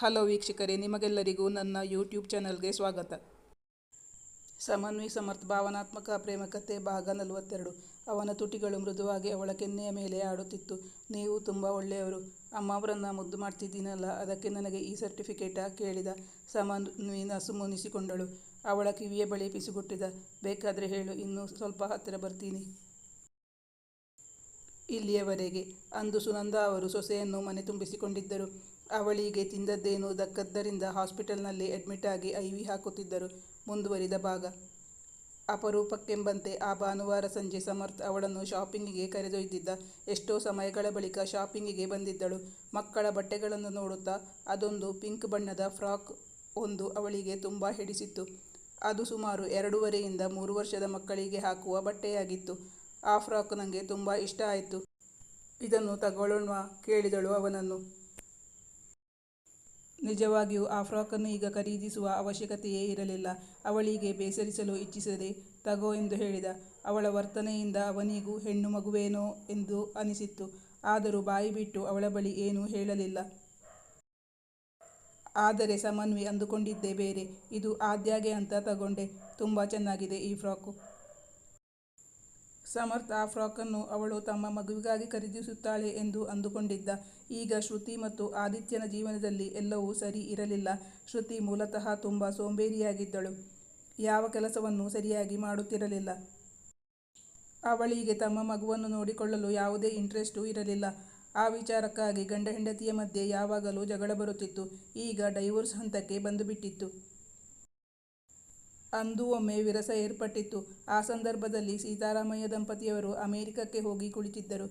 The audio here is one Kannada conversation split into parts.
ಹಲೋ ವೀಕ್ಷಕರೇ, ನಿಮಗೆಲ್ಲರಿಗೂ ನನ್ನ ಯೂಟ್ಯೂಬ್ ಚಾನಲ್ಗೆ ಸ್ವಾಗತ. ಸಮನ್ವಿ ಸಮರ್ಥ, ಭಾವನಾತ್ಮಕ ಪ್ರೇಮಕತೆ ಭಾಗ ನಲವತ್ತೆರಡು. ಅವನ ತುಟಿಗಳು ಮೃದುವಾಗಿ ಅವಳ ಕೆನ್ನೆಯ ಮೇಲೆ ಆಡುತ್ತಿತ್ತು. ನೀವು ತುಂಬ ಒಳ್ಳೆಯವರು. ಅಮ್ಮವರನ್ನು ಮುದ್ದು ಮಾಡ್ತಿದ್ದೀನಲ್ಲ, ಅದಕ್ಕೆ ನನಗೆ ಈ ಸರ್ಟಿಫಿಕೇಟ ಕೇಳಿದ. ಸಮನ್ವಿ ಸುಮ್ಮನಿಸಿಕೊಂಡಳು ಅವಳ ಕಿವಿಯ ಬಳಿ ಪಿಸುಗುಟ್ಟಿದ. ಬೇಕಾದರೆ ಹೇಳು, ಇನ್ನೂ ಸ್ವಲ್ಪ ಹತ್ತಿರ ಬರ್ತೀನಿ. ಇಲ್ಲಿಯವರೆಗೆ. ಅಂದು ಸುನಂದ ಅವರು ಸೊಸೆಯನ್ನು ಮನೆ ತುಂಬಿಸಿಕೊಂಡಿದ್ದರು. ಅವಳಿಗೆ ತಿಂದದ್ದೇನು ದಕ್ಕದ್ದರಿಂದ ಹಾಸ್ಪಿಟಲ್ನಲ್ಲಿ ಅಡ್ಮಿಟ್ ಆಗಿ ಐವಿ ಹಾಕುತ್ತಿದ್ದರು. ಮುಂದುವರಿದ ಭಾಗ. ಅಪರೂಪಕ್ಕೆಂಬಂತೆ ಆ ಭಾನುವಾರ ಸಂಜೆ ಸಮರ್ಥ್ ಅವಳನ್ನು ಶಾಪಿಂಗಿಗೆ ಕರೆದೊಯ್ದಿದ್ದ. ಎಷ್ಟೋ ಸಮಯಗಳ ಬಳಿಕ ಶಾಪಿಂಗಿಗೆ ಬಂದಿದ್ದಳು. ಮಕ್ಕಳ ಬಟ್ಟೆಗಳನ್ನು ನೋಡುತ್ತಾ ಅದೊಂದು ಪಿಂಕ್ ಬಣ್ಣದ ಫ್ರಾಕ್ ಒಂದು ಅವಳಿಗೆ ತುಂಬ ಹಿಡಿಸಿತ್ತು. ಅದು ಸುಮಾರು ಎರಡೂವರೆಯಿಂದ ಮೂರು ವರ್ಷದ ಮಕ್ಕಳಿಗೆ ಹಾಕುವ ಬಟ್ಟೆಯಾಗಿತ್ತು. ಆ ಫ್ರಾಕ್ ನನಗೆ ತುಂಬ ಇಷ್ಟ ಆಯಿತು. ಇದನ್ನು ತಗೊಳ್ಳೋಣ ಕೇಳಿದಳು ಅವನನ್ನು. ನಿಜವಾಗಿಯೂ ಆ ಫ್ರಾಕನ್ನು ಈಗ ಖರೀದಿಸುವ ಅವಶ್ಯಕತೆಯೇ ಇರಲಿಲ್ಲ. ಅವಳಿಗೆ ಬೇಸರಿಸಲು ಇಚ್ಛಿಸದೆ, ತಗೋ ಎಂದು ಹೇಳಿದ. ಅವಳ ವರ್ತನೆಯಿಂದ ಅವನಿಗೂ ಹೆಣ್ಣು ಮಗುವೇನೋ ಎಂದು ಅನಿಸಿತ್ತು. ಆದರೂ ಬಾಯಿ ಬಿಟ್ಟು ಅವಳ ಬಳಿ ಏನೂ ಹೇಳಲಿಲ್ಲ. ಆದರೆ ಸಮನ್ವಿ ಅಂದುಕೊಂಡಿದ್ದೇ ಬೇರೆ. ಇದು ಆದ್ಯಾಗೆ ಅಂತ ತಗೊಂಡೆ. ತುಂಬ ಚೆನ್ನಾಗಿದೆ ಈ ಫ್ರಾಕು. ಸಮರ್ಥ್ ಆ ಫ್ರಾಕನ್ನು ಅವಳು ತಮ್ಮ ಮಗುವಿಗಾಗಿ ಖರೀದಿಸುತ್ತಾಳೆ ಎಂದು ಅಂದುಕೊಂಡಿದ್ದ. ಈಗ ಶ್ರುತಿ ಮತ್ತು ಆದಿತ್ಯನ ಜೀವನದಲ್ಲಿ ಎಲ್ಲವೂ ಸರಿ ಇರಲಿಲ್ಲ. ಶ್ರುತಿ ಮೂಲತಃ ತುಂಬ ಸೋಂಬೇರಿಯಾಗಿದ್ದಳು. ಯಾವ ಕೆಲಸವನ್ನು ಸರಿಯಾಗಿ ಮಾಡುತ್ತಿರಲಿಲ್ಲ. ಅವಳಿಗೆ ತಮ್ಮ ಮಗುವನ್ನು ನೋಡಿಕೊಳ್ಳಲು ಯಾವುದೇ ಇಂಟ್ರೆಸ್ಟೂ ಇರಲಿಲ್ಲ. ಆ ವಿಚಾರಕ್ಕಾಗಿ ಗಂಡ ಹೆಂಡತಿಯ ಮಧ್ಯೆ ಯಾವಾಗಲೂ ಜಗಳ ಬರುತ್ತಿತ್ತು. ಈಗ ಡೈವೋರ್ಸ್ ಹಂತಕ್ಕೆ ಬಂದುಬಿಟ್ಟಿತ್ತು. ಅಂದು ಒಮ್ಮೆ ವಿರಸ ಏರ್ಪಟ್ಟಿತ್ತು. ಆ ಸಂದರ್ಭದಲ್ಲಿ ಸೀತಾರಾಮಯ್ಯ ದಂಪತಿಯವರು ಅಮೆರಿಕಕ್ಕೆ ಹೋಗಿ ಕುಳಿತಿದ್ದರು.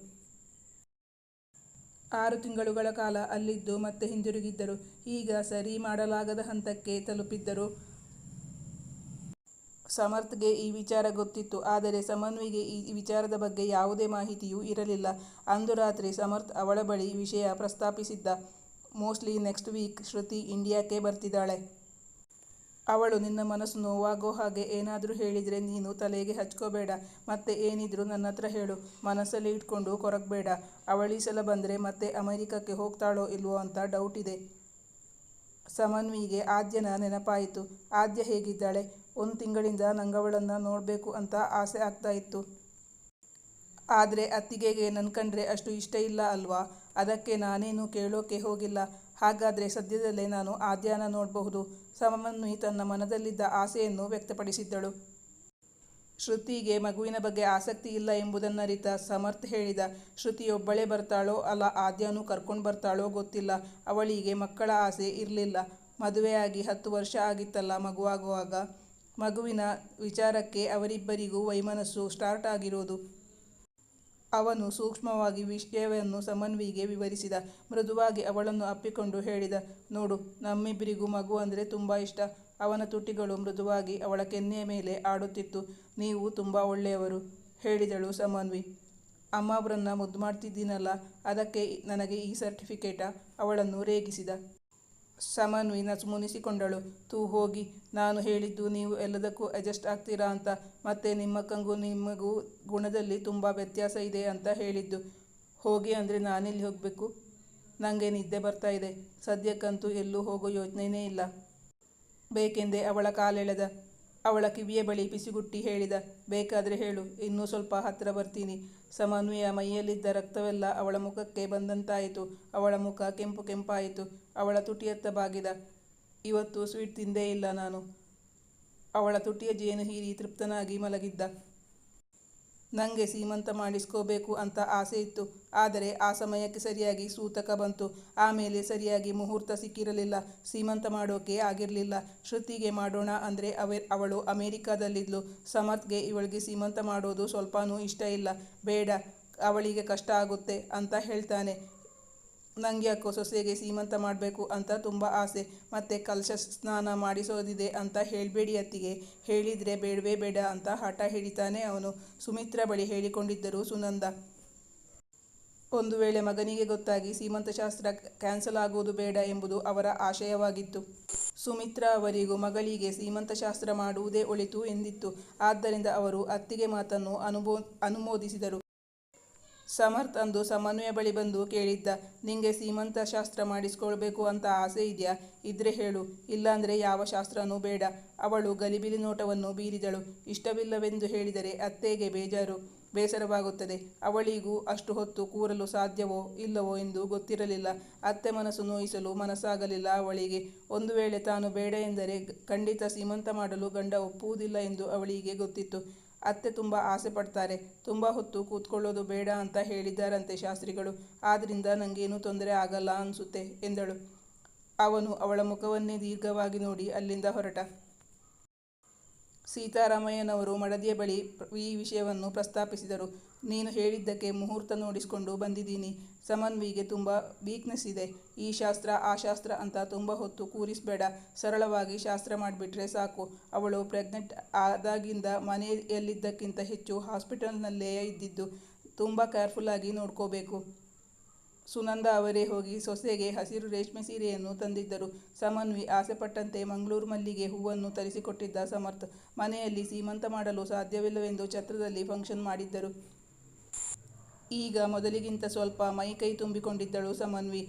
ಆರು ತಿಂಗಳುಗಳ ಕಾಲ ಅಲ್ಲಿದ್ದು ಮತ್ತೆ ಹಿಂದಿರುಗಿದ್ದರು. ಈಗ ಸರಿ ಮಾಡಲಾಗದ ಹಂತಕ್ಕೆ ತಲುಪಿದ್ದರು. ಸಮರ್ಥ್ಗೆ ಈ ವಿಚಾರ ಗೊತ್ತಿತ್ತು. ಆದರೆ ಸಮನ್ವಿಗೆ ಈ ವಿಚಾರದ ಬಗ್ಗೆ ಯಾವುದೇ ಮಾಹಿತಿಯೂ ಇರಲಿಲ್ಲ. ಅಂದು ರಾತ್ರಿ ಸಮರ್ಥ್ ಅವಳ ಬಳಿ ವಿಷಯ ಪ್ರಸ್ತಾಪಿಸಿದ್ದ. ಮೋಸ್ಟ್ಲಿ ನೆಕ್ಸ್ಟ್ ವೀಕ್ ಶ್ರುತಿ ಇಂಡಿಯಾಕ್ಕೆ ಬರ್ತಿದ್ದಾಳೆ. ಅವಳು ನಿನ್ನ ಮನಸ್ಸು ನೋವಾಗೋ ಹಾಗೆ ಏನಾದರೂ ಹೇಳಿದರೆ ನೀನು ತಲೆಗೆ ಹಚ್ಕೋಬೇಡ, ಮತ್ತೆ ಏನಿದ್ರೂ ನನ್ನ ಹತ್ರ ಹೇಳು, ಮನಸ್ಸಲ್ಲಿ ಇಟ್ಕೊಂಡು ಕೊರಗಬೇಡ. ಅವಳಿ ಸಲ ಬಂದರೆ ಮತ್ತೆ ಅಮೆರಿಕಕ್ಕೆ ಹೋಗ್ತಾಳೋ ಇಲ್ವೋ ಅಂತ ಡೌಟ್ ಇದೆ. ಸಮನ್ವಿಗೆ ಆದ್ಯನ ನೆನಪಾಯಿತು. ಆದ್ಯ ಹೇಗಿದ್ದಾಳೆ? ಒಂದು ತಿಂಗಳಿಂದ ನಂಗವಳನ್ನು ನೋಡಬೇಕು ಅಂತ ಆಸೆ ಆಗ್ತಾ ಇತ್ತು. ಆದರೆ ಅತ್ತಿಗೆಗೆ ನನ್ನ ಕಂಡ್ರೆ ಅಷ್ಟು ಇಷ್ಟ ಇಲ್ಲ ಅಲ್ವಾ? ಅದಕ್ಕೆ ನಾನೇನು ಕೇಳೋಕೆ ಹೋಗಿಲ್ಲ. ಹಾಗಾದರೆ ಸದ್ಯದಲ್ಲೇ ನಾನು ಆದ್ಯಾನ ನೋಡಬಹುದು. ಸಮನ್ವಿ ತನ್ನ ಮನದಲ್ಲಿದ್ದ ಆಸೆಯನ್ನು ವ್ಯಕ್ತಪಡಿಸಿದ್ದಳು. ಶ್ರುತಿಗೆ ಮಗುವಿನ ಬಗ್ಗೆ ಆಸಕ್ತಿ ಇಲ್ಲ ಎಂಬುದನ್ನರಿತ ಸಮರ್ಥ್ ಹೇಳಿದ, ಶ್ರುತಿಯೊಬ್ಬಳೇ ಬರ್ತಾಳೋ ಅಲ್ಲ ಆದ್ಯನೂ ಕರ್ಕೊಂಡು ಬರ್ತಾಳೋ ಗೊತ್ತಿಲ್ಲ. ಅವಳಿಗೆ ಮಕ್ಕಳ ಆಸೆ ಇರಲಿಲ್ಲ. ಮದುವೆಯಾಗಿ ಹತ್ತು ವರ್ಷ ಆಗಿತ್ತಲ್ಲ ಮಗುವಾಗುವಾಗ ಮಗುವಿನ ವಿಚಾರಕ್ಕೆ ಅವರಿಬ್ಬರಿಗೂ ವೈಮನಸ್ಸು ಸ್ಟಾರ್ಟ್ ಆಗಿರೋದು ಅವನು ಸೂಕ್ಷ್ಮವಾಗಿ ವಿಷಯವನ್ನು ಸಮನ್ವಿಗೆ ವಿವರಿಸಿದ. ಮೃದುವಾಗಿ ಅವಳನ್ನು ಅಪ್ಪಿಕೊಂಡು ಹೇಳಿದ, ನೋಡು ನಮ್ಮಿಬ್ಬರಿಗೂ ಮಗು ಅಂದರೆ ತುಂಬ ಇಷ್ಟ. ಅವನ ತುಟಿಗಳು ಮೃದುವಾಗಿ ಅವಳ ಕೆನ್ನೆಯ ಮೇಲೆ ಆಡುತ್ತಿತ್ತು. ನೀವು ತುಂಬ ಒಳ್ಳೆಯವರು, ಹೇಳಿದಳು ಸಮನ್ವಿ. ಅಮ್ಮವರನ್ನ ಮುದ್ದು ಮಾಡ್ತಿದ್ದೀನಲ್ಲ, ಅದಕ್ಕೆ ನನಗೆ ಈ ಸರ್ಟಿಫಿಕೇಟ ಅವಳನ್ನು ರೇಗಿಸಿದ. ಸಮನ್ವಿ ಮುನಿಸಿಕೊಂಡಳು. ತೂ ಹೋಗಿ, ನಾನು ಹೇಳಿದ್ದು ನೀವು ಎಲ್ಲದಕ್ಕೂ ಅಡ್ಜಸ್ಟ್ ಆಗ್ತೀರಾ ಅಂತ. ಮತ್ತೆ ನಿಮ್ಮ ಕಂಗು ನಿಮಗೂ ಗುಣದಲ್ಲಿ ತುಂಬ ವ್ಯತ್ಯಾಸ ಇದೆ ಅಂತ ಹೇಳಿದ್ದು. ಹೋಗಿ ಅಂದರೆ ನಾನೆಲ್ಲಿ ಹೋಗಬೇಕು? ನನಗೆ ನಿದ್ದೆ ಬರ್ತಾ ಇದೆ. ಸದ್ಯಕ್ಕಂತೂ ಎಲ್ಲೂ ಹೋಗೋ ಯೋಚನೆಯೇ ಇಲ್ಲ. ಬೇಕೆಂದೇ ಅವಳ ಕಾಲೆಳೆದ. ಅವಳ ಕಿವಿಯ ಬಳಿ ಬಿಸಿಗುಟ್ಟಿ ಹೇಳಿದ, ಬೇಕಾದರೆ ಹೇಳು, ಇನ್ನೂ ಸ್ವಲ್ಪ ಹತ್ತಿರ ಬರ್ತೀನಿ. ಸಮನ್ವಯ ಮೈಯಲ್ಲಿದ್ದ ರಕ್ತವೆಲ್ಲ ಅವಳ ಮುಖಕ್ಕೆ ಬಂದಂತಾಯಿತು. ಅವಳ ಮುಖ ಕೆಂಪು ಕೆಂಪಾಯಿತು. ಅವಳ ತುಟಿಯತ್ತ ಬಾಗಿದ, ಇವತ್ತು ಸ್ವೀಟ್ ತಿಂದೇ ಇಲ್ಲ ನಾನು. ಅವಳ ತುಟಿಯ ಜೇನು ಹೀರಿ ತೃಪ್ತನಾಗಿ ಮಲಗಿದ್ದ. ನನಗೆ ಸೀಮಂತ ಮಾಡಿಸ್ಕೋಬೇಕು ಅಂತ ಆಸೆ ಇತ್ತು. ಆದರೆ ಆ ಸಮಯಕ್ಕೆ ಸರಿಯಾಗಿ ಸೂತಕ ಬಂತು. ಆಮೇಲೆ ಸರಿಯಾಗಿ ಮುಹೂರ್ತ ಸಿಕ್ಕಿರಲಿಲ್ಲ. ಸೀಮಂತ ಮಾಡೋಕೆ ಆಗಿರಲಿಲ್ಲ. ಶ್ರುತಿಗೆ ಮಾಡೋಣ ಅಂದರೆ ಅವೆ, ಅವಳು ಅಮೇರಿಕಾದಲ್ಲಿದ್ಲು. ಸಮರ್ಥ್ಗೆ ಇವಳಿಗೆ ಸೀಮಂತ ಮಾಡೋದು ಸ್ವಲ್ಪನೂ ಇಷ್ಟ ಇಲ್ಲ. ಬೇಡ, ಅವಳಿಗೆ ಕಷ್ಟ ಆಗುತ್ತೆ ಅಂತ ಹೇಳ್ತಾನೆ. ನಂಗೆ ಯಾಕೋ ಸೊಸೆಗೆ ಸೀಮಂತ ಮಾಡಬೇಕು ಅಂತ ತುಂಬ ಆಸೆ. ಮತ್ತೆ ಕಲಶ ಸ್ನಾನ ಮಾಡಿಸೋದಿದೆ ಅಂತ ಹೇಳಬೇಡಿ ಅತ್ತಿಗೆ. ಹೇಳಿದರೆ ಬೇಡವೇ ಬೇಡ ಅಂತ ಹಠ ಹಿಡಿತಾನೆ ಅವನು. ಸುಮಿತ್ರ ಬಳಿ ಹೇಳಿಕೊಂಡಿದ್ದರು ಸುನಂದ. ಒಂದು ವೇಳೆ ಮಗನಿಗೆ ಗೊತ್ತಾಗಿ ಸೀಮಂತ ಶಾಸ್ತ್ರ ಕ್ಯಾನ್ಸಲ್ ಆಗುವುದು ಬೇಡ ಎಂಬುದು ಅವರ ಆಶಯವಾಗಿತ್ತು. ಸುಮಿತ್ರ ಅವರಿಗೂ ಮಗಳಿಗೆ ಸೀಮಂತ ಶಾಸ್ತ್ರ ಮಾಡುವುದೇ ಒಳಿತು ಎಂದಿತ್ತು. ಆದ್ದರಿಂದ ಅವರು ಅತ್ತಿಗೆ ಮಾತನ್ನು ಅನುಮೋ ಅನುಮೋದಿಸಿದರು. ಸಮರ್ಥ್ ಅಂದು ಸಮನ್ವಯ ಬಳಿ ಬಂದು ಕೇಳಿದ್ದ, ನಿಂಗೆ ಸೀಮಂತ ಶಾಸ್ತ್ರ ಮಾಡಿಸ್ಕೊಳ್ಬೇಕು ಅಂತ ಆಸೆ ಇದೆಯಾ? ಇದ್ರೆ ಹೇಳು, ಇಲ್ಲಾಂದ್ರೆ ಯಾವ ಶಾಸ್ತ್ರನೂ ಬೇಡ. ಅವಳು ಗಲಿಬಿಲಿ ನೋಟವನ್ನು ಬೀರಿದಳು. ಇಷ್ಟವಿಲ್ಲವೆಂದು ಹೇಳಿದರೆ ಅತ್ತೆಗೆ ಬೇಜಾರು, ಬೇಸರವಾಗುತ್ತದೆ. ಅವಳಿಗೂ ಅಷ್ಟು ಹೊತ್ತು ಕೂರಲು ಸಾಧ್ಯವೋ, ಇಲ್ಲವೋ ಎಂದು ಗೊತ್ತಿರಲಿಲ್ಲ. ಅತ್ತೆ ಮನಸ್ಸು ನೋಯಿಸಲು ಮನಸ್ಸಾಗಲಿಲ್ಲ ಅವಳಿಗೆ. ಒಂದು ವೇಳೆ ತಾನು ಬೇಡ ಎಂದರೆ ಖಂಡಿತ ಸೀಮಂತ ಮಾಡಲು ಗಂಡ ಒಪ್ಪುವುದಿಲ್ಲ ಎಂದು ಅವಳಿಗೆ ಗೊತ್ತಿತ್ತು. ಅತ್ತೆ ತುಂಬ ಆಸೆ ಪಡ್ತಾರೆ. ತುಂಬ ಹೊತ್ತು ಕೂತ್ಕೊಳ್ಳೋದು ಬೇಡ ಅಂತ ಹೇಳಿದ್ದಾರಂತೆ ಶಾಸ್ತ್ರಿಗಳು. ಆದ್ದರಿಂದ ನನಗೇನೂ ತೊಂದರೆ ಆಗಲ್ಲ ಅನಿಸುತ್ತೆ ಎಂದಳು. ಅವನು ಅವಳ ಮುಖವನ್ನೇ ದೀರ್ಘವಾಗಿ ನೋಡಿ ಅಲ್ಲಿಂದ ಹೊರಟ. ಸೀತಾರಾಮಯ್ಯನವರು ಮಡದಿಯ ಬಳಿ ಈ ವಿಷಯವನ್ನು ಪ್ರಸ್ತಾಪಿಸಿದರು. ನೀನು ಹೇಳಿದ್ದಕ್ಕೆ ಮುಹೂರ್ತ ನೋಡಿಸಿಕೊಂಡು ಬಂದಿದ್ದೀನಿ. ಸಮನ್ವಿಗೆ ತುಂಬ ವೀಕ್ನೆಸ್ ಇದೆ. ಈ ಶಾಸ್ತ್ರ, ಆ ಶಾಸ್ತ್ರ ಅಂತ ತುಂಬ ಹೊತ್ತು ಕೂರಿಸಬೇಡ. ಸರಳವಾಗಿ ಶಾಸ್ತ್ರ ಮಾಡಿಬಿಟ್ರೆ ಸಾಕು. ಅವಳು ಪ್ರೆಗ್ನೆಂಟ್ ಆದಾಗಿಂದ ಮನೆಯಲ್ಲಿದ್ದಕ್ಕಿಂತ ಹೆಚ್ಚು ಹಾಸ್ಪಿಟಲ್ನಲ್ಲೇ ಇದ್ದಿದ್ದು. ತುಂಬ ಕೇರ್ಫುಲ್ಲಾಗಿ ನೋಡ್ಕೋಬೇಕು. ಸುನಂದ ಅವರೇ ಹೋಗಿ ಸೊಸೆಗೆ ಹಸಿರು ರೇಷ್ಮೆ ಸೀರೆಯನ್ನು ತಂದಿದ್ದರು. ಸಮನ್ವಿ ಆಸೆಪಟ್ಟಂತೆ ಮಂಗಳೂರು ಮಲ್ಲಿಗೆ ಹೂವನ್ನು ತರಿಸಿಕೊಟ್ಟಿದ್ದ ಸಮರ್ಥ್ ಮನೆಯಲ್ಲಿ ಸೀಮಂತ ಮಾಡಲು ಸಾಧ್ಯವಿಲ್ಲವೆಂದು ಛತ್ರದಲ್ಲಿ ಫಂಕ್ಷನ್ ಮಾಡಿದ್ದರು. ಈಗ ಮೊದಲಿಗಿಂತ ಸ್ವಲ್ಪ ಮೈಕೈ ತುಂಬಿಕೊಂಡಿದ್ದಳು ಸಮನ್ವಿ.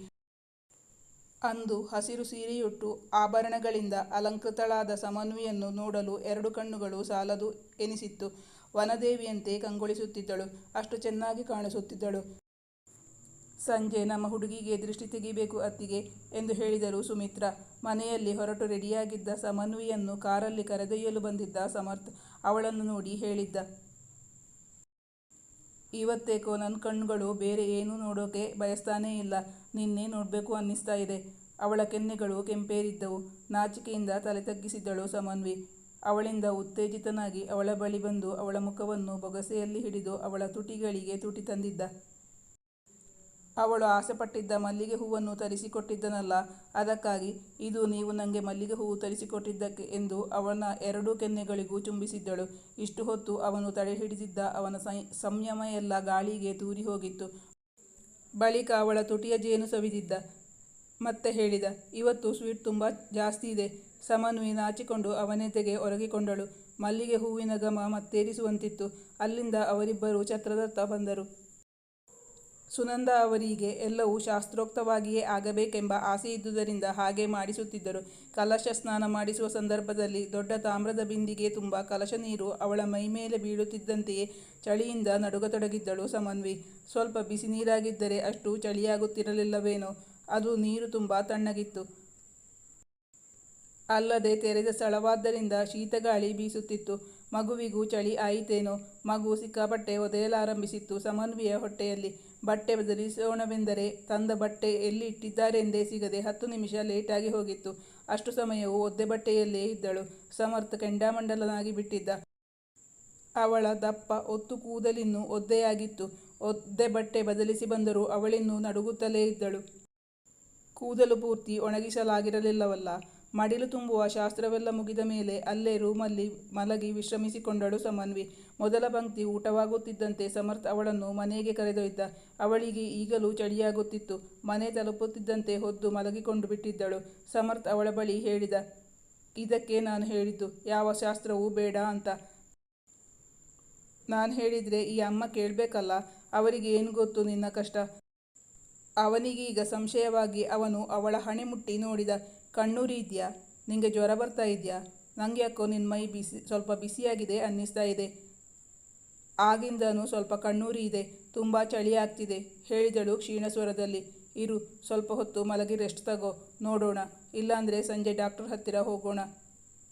ಅಂದು ಹಸಿರು ಸೀರೆಯುಟ್ಟು ಆಭರಣಗಳಿಂದ ಅಲಂಕೃತಳಾದ ಸಮನ್ವಿಯನ್ನು ನೋಡಲು ಎರಡು ಕಣ್ಣುಗಳು ಸಾಲದು ಎನಿಸಿತ್ತು. ವನದೇವಿಯಂತೆ ಕಂಗೊಳಿಸುತ್ತಿದ್ದಳು. ಅಷ್ಟು ಚೆನ್ನಾಗಿ ಕಾಣಿಸುತ್ತಿದ್ದಳು. ಸಂಜೆ ನಮ್ಮ ಹುಡುಗಿಗೆ ದೃಷ್ಟಿ ತೆಗಿಬೇಕು ಅತ್ತಿಗೆ ಎಂದು ಹೇಳಿದರು ಸುಮಿತ್ರ. ಮನೆಯಲ್ಲಿ ಹೊರಟು ರೆಡಿಯಾಗಿದ್ದ ಸಮನ್ವಿಯನ್ನು ಕಾರಲ್ಲಿ ಕರೆದೊಯ್ಯಲು ಬಂದಿದ್ದ ಸಮರ್ಥ್ ಅವಳನ್ನು ನೋಡಿ ಹೇಳಿದ್ದ. ಇವತ್ತೇಕೋ ನನ್ನ ಕಣ್ಣುಗಳು ಬೇರೆ ಏನೂ ನೋಡೋಕೆ ಬಯಸ್ತಾನೇ ಇಲ್ಲ. ನಿನ್ನೆ ನೋಡಬೇಕು ಅನ್ನಿಸ್ತಾ ಇದೆ. ಅವಳ ಕೆನ್ನೆಗಳು ಕೆಂಪೇರಿದ್ದವು. ನಾಚಿಕೆಯಿಂದ ತಲೆ ತಗ್ಗಿಸಿದ್ದಳು ಸಮನ್ವಿ. ಅವಳಿಂದ ಉತ್ತೇಜಿತನಾಗಿ ಅವಳ ಬಳಿ ಬಂದು ಅವಳ ಮುಖವನ್ನು ಬೊಗಸೆಯಲ್ಲಿ ಹಿಡಿದು ಅವಳ ತುಟಿಗಳಿಗೆ ತುಟಿ ತಂದಿದ್ದ. ಅವಳು ಆಸೆಪಟ್ಟಿದ್ದ ಮಲ್ಲಿಗೆ ಹೂವನ್ನು ತರಿಸಿಕೊಟ್ಟಿದ್ದನಲ್ಲ, ಅದಕ್ಕಾಗಿ ಇದು ನೀವು ನನಗೆ ಮಲ್ಲಿಗೆ ಹೂವು ತರಿಸಿಕೊಟ್ಟಿದ್ದಕ್ಕೆ ಎಂದು ಅವನ ಎರಡೂ ಕೆನ್ನೆಗಳಿಗೂ ಚುಂಬಿಸಿದ್ದಳು ಇಷ್ಟು ಹೊತ್ತು ಅವನು ತಡೆಹಿಡಿದಿದ್ದ ಅವನ ಸಂಯಮ ಎಲ್ಲ ಗಾಳಿಗೆ ತೂರಿ ಹೋಗಿತ್ತು ಬಳಿಕ ಅವಳ ತುಟಿಯ ಜೇನು ಸವಿದಿದ್ದ. ಮತ್ತೆ ಹೇಳಿದ, ಇವತ್ತು ಸ್ವೀಟ್ ತುಂಬ ಜಾಸ್ತಿ ಇದೆ. ಸಮನ್ವಿ ನಾಚಿಕೊಂಡು ಅವನೆದೆಗೆ ಒರಗಿಕೊಂಡಳು. ಮಲ್ಲಿಗೆ ಹೂವಿನ ಘಮ ಮತ್ತೇರಿಸುವಂತಿತ್ತು. ಅಲ್ಲಿಂದ ಅವರಿಬ್ಬರು ಛತ್ರದತ್ತ ಬಂದರು. ಸುನಂದ ಅವರಿಗೆ ಎಲ್ಲವೂ ಶಾಸ್ತ್ರೋಕ್ತವಾಗಿಯೇ ಆಗಬೇಕೆಂಬ ಆಸೆಯಿದ್ದುದರಿಂದ ಹಾಗೆ ಮಾಡಿಸುತ್ತಿದ್ದರು. ಕಲಶ ಸ್ನಾನ ಮಾಡಿಸುವ ಸಂದರ್ಭದಲ್ಲಿ ದೊಡ್ಡ ತಾಮ್ರದ ಬಿಂದಿಗೆ ತುಂಬ ಕಲಶ ನೀರು ಅವಳ ಮೈಮೇಲೆ ಬೀಳುತ್ತಿದ್ದಂತೆಯೇ ಚಳಿಯಿಂದ ನಡುಗತೊಡಗಿದ್ದಳು ಸಮನ್ವಿ ಸ್ವಲ್ಪ ಬಿಸಿ ನೀರಾಗಿದ್ದರೆ ಅಷ್ಟು ಚಳಿಯಾಗುತ್ತಿರಲಿಲ್ಲವೇನೋ, ಅದು ನೀರು ತುಂಬ ತಣ್ಣಗಿತ್ತು. ಅಲ್ಲದೆ ತೆರೆದ ಸ್ಥಳವಾದ್ದರಿಂದ ಶೀತಗಾಳಿ ಬೀಸುತ್ತಿತ್ತು. ಮಗುವಿಗೂ ಚಳಿ ಆಯಿತೇನೋ, ಮಗು ಸಿಕ್ಕಾಪಟ್ಟೆ ಒದೆಯಲಾರಂಭಿಸಿತ್ತು ಸಮನ್ವಿಯ ಹೊಟ್ಟೆಯಲ್ಲಿ. ಬಟ್ಟೆ ಬದಲಿಸೋಣವೆಂದರೆ ತಂದ ಬಟ್ಟೆ ಎಲ್ಲಿ ಇಟ್ಟಿದ್ದಾರೆಂದೇ ಸಿಗದೆ ಹತ್ತು ನಿಮಿಷ ಲೇಟಾಗಿ ಹೋಗಿತ್ತು. ಅಷ್ಟು ಸಮಯವು ಒದ್ದೆ ಬಟ್ಟೆಯಲ್ಲೇ ಇದ್ದಳು. ಸಮರ್ಥ ಕೆಂಡಾಮಂಡಲನಾಗಿ ಬಿಟ್ಟಿದ್ದ. ಅವಳ ದಪ್ಪ ಒತ್ತು ಕೂದಲಿನ್ನು ಒದ್ದೆಯಾಗಿತ್ತು. ಒದ್ದೆ ಬಟ್ಟೆ ಬದಲಿಸಿ ಬಂದರೂ ಅವಳಿನ್ನೂ ನಡುಗುತ್ತಲೇ ಇದ್ದಳು. ಕೂದಲು ಪೂರ್ತಿ ಒಣಗಿಸಲಾಗಿರಲಿಲ್ಲವಲ್ಲ. ಮಡಿಲು ತುಂಬುವ ಶಾಸ್ತ್ರವೆಲ್ಲ ಮುಗಿದ ಮೇಲೆ ಅಲ್ಲೇ ರೂಮಲ್ಲಿ ಮಲಗಿ ವಿಶ್ರಮಿಸಿಕೊಂಡಳು ಸಮನ್ವಿ. ಮೊದಲ ಪಂಕ್ತಿ ಊಟವಾಗುತ್ತಿದ್ದಂತೆ ಸಮರ್ಥ್ ಅವಳನ್ನು ಮನೆಗೆ ಕರೆದೊಯ್ದ. ಅವಳಿಗೆ ಈಗಲೂ ಚಳಿಯಾಗುತ್ತಿತ್ತು. ಮನೆ ತಲುಪುತ್ತಿದ್ದಂತೆ ಹೊದ್ದು ಮಲಗಿಕೊಂಡು ಬಿಟ್ಟಿದ್ದಳು. ಸಮರ್ಥ್ ಅವಳ ಬಳಿ ಹೇಳಿದ, ಇದಕ್ಕೆ ನಾನು ಹೇಳಿದ್ದು, ಯಾವ ಶಾಸ್ತ್ರವೂ ಬೇಡ ಅಂತ. ನಾನು ಹೇಳಿದರೆ ಈ ಅಮ್ಮ ಕೇಳಬೇಕಲ್ಲ, ಅವರಿಗೆ ಏನು ಗೊತ್ತು ನಿನ್ನ ಕಷ್ಟ? ಅವನಿಗೀಗ ಸಂಶಯವಾಗಿ ಅವನು ಅವಳ ಹಣೆ ಮುಟ್ಟಿ ನೋಡಿದ. ಕಣ್ಣೂರಿ ಇದೆಯಾ? ನಿಂಗೆ ಜ್ವರ ಬರ್ತಾ ಇದೆಯಾ? ನಂಗೆ ಯಾಕೋ ನಿನ್ನ ಮೈ ಬಿಸಿ, ಸ್ವಲ್ಪ ಬಿಸಿಯಾಗಿದೆ ಅನ್ನಿಸ್ತಾ ಇದೆ. ಆಗಿಂದನೂ ಸ್ವಲ್ಪ ಕಣ್ಣೂರಿ ಇದೆ, ತುಂಬ ಚಳಿ ಆಗ್ತಿದೆ, ಹೇಳಿದಳು ಕ್ಷೀಣ ಸ್ವರದಲ್ಲಿ ಇರು, ಸ್ವಲ್ಪ ಹೊತ್ತು ಮಲಗಿ ರೆಸ್ಟ್ ತಗೋ, ನೋಡೋಣ. ಇಲ್ಲಾಂದರೆ ಸಂಜೆ ಡಾಕ್ಟರ್ ಹತ್ತಿರ ಹೋಗೋಣ.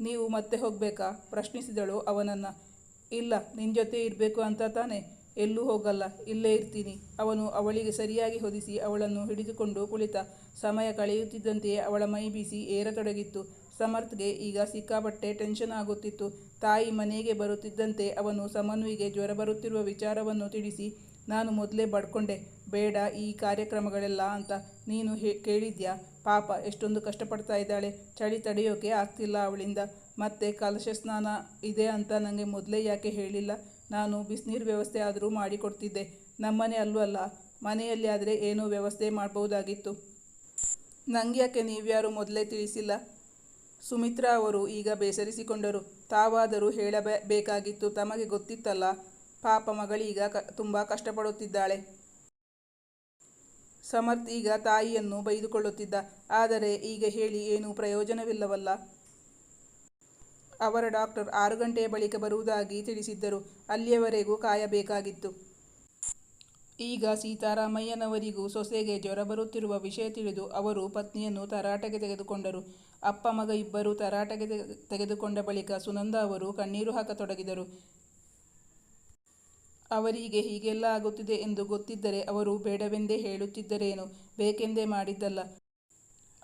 ನೀವು ಮತ್ತೆ ಹೋಗಬೇಕಾ? ಪ್ರಶ್ನಿಸಿದಳು ಅವನನ್ನು. ಇಲ್ಲ ನಿನ್ನ ಜೊತೆ ಇರಬೇಕು ಅಂತ ತಾನೆ? ಎಲ್ಲೂ ಹೋಗಲ್ಲ, ಇಲ್ಲೇ ಇರ್ತೀನಿ. ಅವನು ಅವಳಿಗೆ ಸರಿಯಾಗಿ ಹೊದಿಸಿ ಅವಳನ್ನು ಹಿಡಿದುಕೊಂಡು ಕುಳಿತ. ಸಮಯ ಕಳೆಯುತ್ತಿದ್ದಂತೆಯೇ ಅವಳ ಮೈ ಬೀಸಿ ಏರತೊಡಗಿತ್ತು. ಸಮರ್ಥ್ಗೆ ಈಗ ಸಿಕ್ಕಾಪಟ್ಟೆ ಟೆನ್ಷನ್ ಆಗುತ್ತಿತ್ತು. ತಾಯಿ ಮನೆಗೆ ಬರುತ್ತಿದ್ದಂತೆ ಅವನು ಸಮನ್ವಿಗೆ ಜ್ವರ ಬರುತ್ತಿರುವ ವಿಚಾರವನ್ನು ತಿಳಿಸಿ, ನಾನು ಮೊದಲೇ ಬಡ್ಕೊಂಡೆ. ಬೇಡ ಈ ಕಾರ್ಯಕ್ರಮಗಳೆಲ್ಲ ಅಂತ ನೀನು ಹೇ, ಕೇಳಿದ್ಯಾ? ಪಾಪ, ಎಷ್ಟೊಂದು ಕಷ್ಟಪಡ್ತಾ ಇದ್ದಾಳೆ. ಚಳಿ ತಡೆಯೋಕೆ ಆಗ್ತಿಲ್ಲ ಅವಳಿಂದ. ಮತ್ತೆ ಕಲಶ ಸ್ನಾನ ಇದೆ ಅಂತ ನನಗೆ ಮೊದಲೇ ಯಾಕೆ ಹೇಳಿಲ್ಲ? ನಾನು ಬಿಸಿನೀರು ವ್ಯವಸ್ಥೆ ಆದರೂ ಮಾಡಿಕೊಡ್ತಿದ್ದೆ. ನಮ್ಮನೆ ಅಲ್ಲೂ ಅಲ್ಲ, ಮನೆಯಲ್ಲಿ ಆದರೆ ಏನೂ ವ್ಯವಸ್ಥೆ ಮಾಡ್ಬೋದಾಗಿತ್ತು ಯಾಕೆ ನೀವ್ಯಾರು ಮೊದಲೇ ತಿಳಿಸಿಲ್ಲ? ಸುಮಿತ್ರಾ ಅವರು ಈಗ ಬೇಸರಿಸಿಕೊಂಡರು. ತಾವಾದರೂ ಹೇಳಬೇಕಾಗಿತ್ತು ತಮಗೆ ಗೊತ್ತಿತ್ತಲ್ಲ, ಪಾಪ ಮಗಳೀಗ ಕ, ತುಂಬ ಕಷ್ಟಪಡುತ್ತಿದ್ದಾಳೆ. ಸಮರ್ಥ್ ಈಗ ತಾಯಿಯನ್ನು ಬೈದುಕೊಳ್ಳುತ್ತಿದ್ದ. ಆದರೆ ಈಗ ಹೇಳಿ ಏನೂ ಪ್ರಯೋಜನವಿಲ್ಲವಲ್ಲ. ಅವರ ಡಾಕ್ಟರ್ ಆರು ಗಂಟೆಯ ಬಳಿಕ ಬರುವುದಾಗಿ ತಿಳಿಸಿದ್ದರು. ಅಲ್ಲಿಯವರೆಗೂ ಕಾಯಬೇಕಾಗಿತ್ತು. ಈಗ ಸೀತಾರಾಮಯ್ಯನವರಿಗೂ ಸೊಸೆಗೆ ಜ್ವರ ಬರುತ್ತಿರುವ ವಿಷಯ ತಿಳಿದು ಅವರು ಪತ್ನಿಯನ್ನು ತರಾಟೆಗೆ ತೆಗೆದುಕೊಂಡರು. ಅಪ್ಪ ಮಗ ಇಬ್ಬರು ತರಾಟೆಗೆ ತೆಗೆದುಕೊಂಡ ಬಳಿಕ ಸುನಂದ ಅವರು ಕಣ್ಣೀರು ಹಾಕತೊಡಗಿದರು. ಅವರಿಗೆ ಹೀಗೆಲ್ಲ ಆಗುತ್ತಿದೆ ಎಂದು ಗೊತ್ತಿದ್ದರೆ ಅವರು ಬೇಡವೆಂದೇ ಹೇಳುತ್ತಿದ್ದರೇನು? ಬೇಕೆಂದೇ ಮಾಡಿದ್ದಲ್ಲ.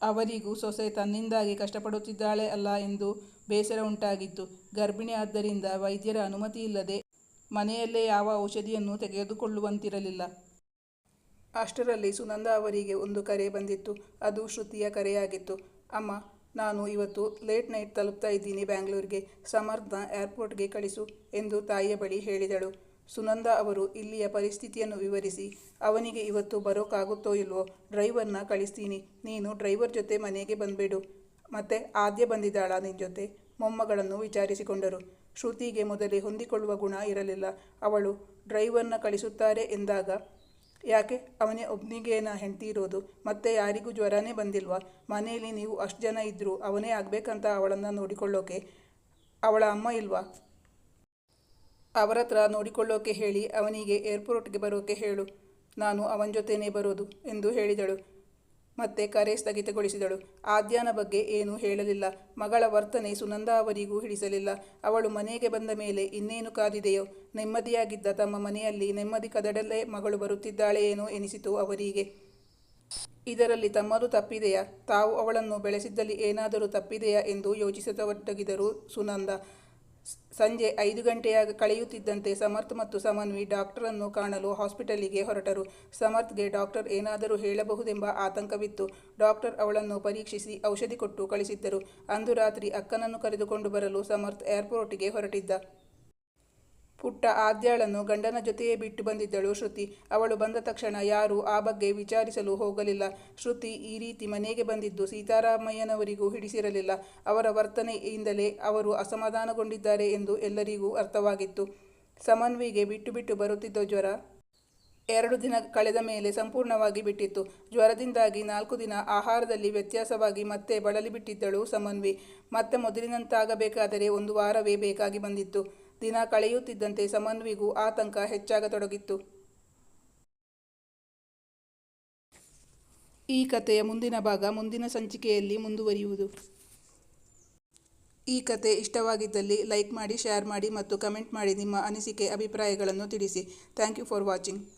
ಅವರಿಗೂ ಸೊಸೆ ತನ್ನಿಂದಾಗಿ ಕಷ್ಟಪಡುತ್ತಿದ್ದಾಳೆ ಅಲ್ಲ ಎಂದು ಬೇಸರ ಉಂಟಾಗಿತ್ತು. ಗರ್ಭಿಣಿ ಆದ್ದರಿಂದ ವೈದ್ಯರ ಅನುಮತಿ ಇಲ್ಲದೆ ಮನೆಯಲ್ಲೇ ಯಾವ ಔಷಧಿಯನ್ನು ತೆಗೆದುಕೊಳ್ಳುವಂತಿರಲಿಲ್ಲ. ಅಷ್ಟರಲ್ಲಿ ಸುನಂದ ಅವರಿಗೆ ಒಂದು ಕರೆ ಬಂದಿತ್ತು. ಅದು ಶ್ರುತಿಯ ಕರೆಯಾಗಿತ್ತು. ಅಮ್ಮ, ನಾನು ಇವತ್ತು ಲೇಟ್ ನೈಟ್ ತಲುಪ್ತಾ ಇದ್ದೀನಿ ಬ್ಯಾಂಗ್ಳೂರಿಗೆ. ಸಮರ್ಥ ಏರ್ಪೋರ್ಟ್ಗೆ ಕಳಿಸು ಎಂದು ತಾಯಿಯ ಬಳಿ ಹೇಳಿದಳು. ಸುನಂದ ಅವರು ಇಲ್ಲಿಯ ಪರಿಸ್ಥಿತಿಯನ್ನು ವಿವರಿಸಿ, ಅವನಿಗೆ ಇವತ್ತು ಬರೋಕ್ಕಾಗುತ್ತೋ ಇಲ್ವೋ, ಡ್ರೈವರ್ನ ಕಳಿಸ್ತೀನಿ. ನೀನು ಡ್ರೈವರ್ ಜೊತೆ ಮನೆಗೆ ಬಂದ್ಬಿಡು. ಮತ್ತೆ ಆದ್ಯ ಬಂದಿದ್ದಾಳ ನಿನ್ನ ಜೊತೆ. ಮೊಮ್ಮಗಳನ್ನು ವಿಚಾರಿಸಿಕೊಂಡರು. ಶ್ರುತಿಗೆ ಮೊದಲೇ ಹೊಂದಿಕೊಳ್ಳುವ ಗುಣ ಇರಲಿಲ್ಲ. ಅವಳು ಡ್ರೈವರ್ನ ಕಳಿಸುತ್ತಾರೆ ಎಂದಾಗ, ಯಾಕೆ? ಅವನೇ ಒಬ್ಬನಿಗೇನ ಹೆಂಡತಿ ಇರೋದು. ಮತ್ತೆ ಯಾರಿಗೂ ಜ್ವರನೇ ಬಂದಿಲ್ವಾ? ಮನೆಯಲ್ಲಿ ನೀವು ಅಷ್ಟು ಜನ ಇದ್ದರೂ ಅವನೇ ಆಗಬೇಕಂತ ಅವಳನ್ನು ನೋಡಿಕೊಳ್ಳೋಕೆ ಅವಳ ಅಮ್ಮ ಇಲ್ವಾ? ಅವರ ಹತ್ರ ನೋಡಿಕೊಳ್ಳೋಕೆ ಹೇಳಿ, ಅವನಿಗೆ ಏರ್ಪೋರ್ಟ್ಗೆ ಬರೋಕೆ ಹೇಳು. ನಾನು ಅವನ ಜೊತೆನೇ ಬರೋದು, ಎಂದು ಹೇಳಿದಳು. ಮತ್ತೆ ಕರೆ ಸ್ಥಗಿತಗೊಳಿಸಿದಳು. ಆದ್ಯಾನ ಬಗ್ಗೆ ಏನೂ ಹೇಳಲಿಲ್ಲ. ಮಗಳ ವರ್ತನೆ ಸುನಂದ ಅವರಿಗೂ ಹಿಡಿಸಲಿಲ್ಲ. ಅವಳು ಮನೆಗೆ ಬಂದ ಮೇಲೆ ಇನ್ನೇನು ಕಾದಿದೆಯೋ? ನೆಮ್ಮದಿಯಾಗಿದ್ದ ತಮ್ಮ ಮನೆಯಲ್ಲಿ ನೆಮ್ಮದಿ ಕದಡಲೇ ಮಗಳು ಬರುತ್ತಿದ್ದಾಳೆ ಏನೋ ಎನಿಸಿತು ಅವರಿಗೆ. ಇದರಲ್ಲಿ ತಮ್ಮದು ತಪ್ಪಿದೆಯಾ? ತಾವು ಅವಳನ್ನು ಬೆಳೆಸಿದ್ದಲ್ಲಿ ಏನಾದರೂ ತಪ್ಪಿದೆಯಾ ಎಂದು ಯೋಚಿಸತೊಡಗಿದರು ಸುನಂದ. ಸಂಜೆ ಐದು ಗಂಟೆಯಾಗ ಕಳೆಯುತ್ತಿದ್ದಂತೆ ಸಮರ್ಥ್ ಮತ್ತು ಸಮನ್ವಿ ಡಾಕ್ಟರನ್ನು ಕಾಣಲು ಹಾಸ್ಪಿಟಲಿಗೆ ಹೊರಟರು. ಸಮರ್ಥ್ಗೆ ಡಾಕ್ಟರ್ ಏನಾದರೂ ಹೇಳಬಹುದೆಂಬ ಆತಂಕವಿತ್ತು. ಡಾಕ್ಟರ್ ಅವಳನ್ನು ಪರೀಕ್ಷಿಸಿ ಔಷಧಿ ಕೊಟ್ಟು ಕಳಿಸಿದ್ದರು. ಅಂದು ರಾತ್ರಿ ಅಕ್ಕನನ್ನು ಕರೆದುಕೊಂಡು ಬರಲು ಸಮರ್ಥ್ ಏರ್ಪೋರ್ಟಿಗೆ ಹೊರಟಿದ್ದ. ಪುಟ್ಟ ಆದ್ಯಾಳನ್ನು ಗಂಡನ ಜೊತೆಯೇ ಬಿಟ್ಟು ಬಂದಿದ್ದಳು ಶ್ರುತಿ. ಅವಳು ಬಂದ ತಕ್ಷಣ ಯಾರೂ ಆ ಬಗ್ಗೆ ವಿಚಾರಿಸಲು ಹೋಗಲಿಲ್ಲ. ಶ್ರುತಿ ಈ ರೀತಿ ಮನೆಗೆ ಬಂದಿದ್ದು ಸೀತಾರಾಮಯ್ಯನವರಿಗೂ ಹಿಡಿಸಿರಲಿಲ್ಲ. ಅವರ ವರ್ತನೆಯಿಂದಲೇ ಅವರು ಅಸಮಾಧಾನಗೊಂಡಿದ್ದಾರೆ ಎಂದು ಎಲ್ಲರಿಗೂ ಅರ್ಥವಾಗಿತ್ತು. ಸಮನ್ವಿಗೆ ಬಿಟ್ಟು ಬಿಟ್ಟು ಬರುತ್ತಿದ್ದ ಜ್ವರ ಎರಡು ದಿನ ಕಳೆದ ಮೇಲೆ ಸಂಪೂರ್ಣವಾಗಿ ಬಿಟ್ಟಿತ್ತು. ಜ್ವರದಿಂದಾಗಿ ನಾಲ್ಕು ದಿನ ಆಹಾರದಲ್ಲಿ ವ್ಯತ್ಯಾಸವಾಗಿ ಮತ್ತೆ ಬಳಲಿ ಬಿಟ್ಟಿದ್ದಳು ಸಮನ್ವಿ. ಮತ್ತೆ ಮೊದಲಿನಂತಾಗಬೇಕಾದರೆ ಒಂದು ವಾರವೇ ಬೇಕಾಗಿ ಬಂದಿತ್ತು. ದಿನ ಕಳೆಯುತ್ತಿದ್ದಂತೆ ಸಮನ್ವಿಗೂ ಆತಂಕ ಹೆಚ್ಚಾಗತೊಡಗಿತ್ತು. ಈ ಕಥೆಯ ಮುಂದಿನ ಭಾಗ ಮುಂದಿನ ಸಂಚಿಕೆಯಲ್ಲಿ ಮುಂದುವರಿಯುವುದು. ಈ ಕತೆ ಇಷ್ಟವಾಗಿದ್ದಲ್ಲಿ ಲೈಕ್ ಮಾಡಿ, ಶೇರ್ ಮಾಡಿ ಮತ್ತು ಕಮೆಂಟ್ ಮಾಡಿ ನಿಮ್ಮ ಅನಿಸಿಕೆ, ಅಭಿಪ್ರಾಯಗಳನ್ನು ತಿಳಿಸಿ. Thank you for watching.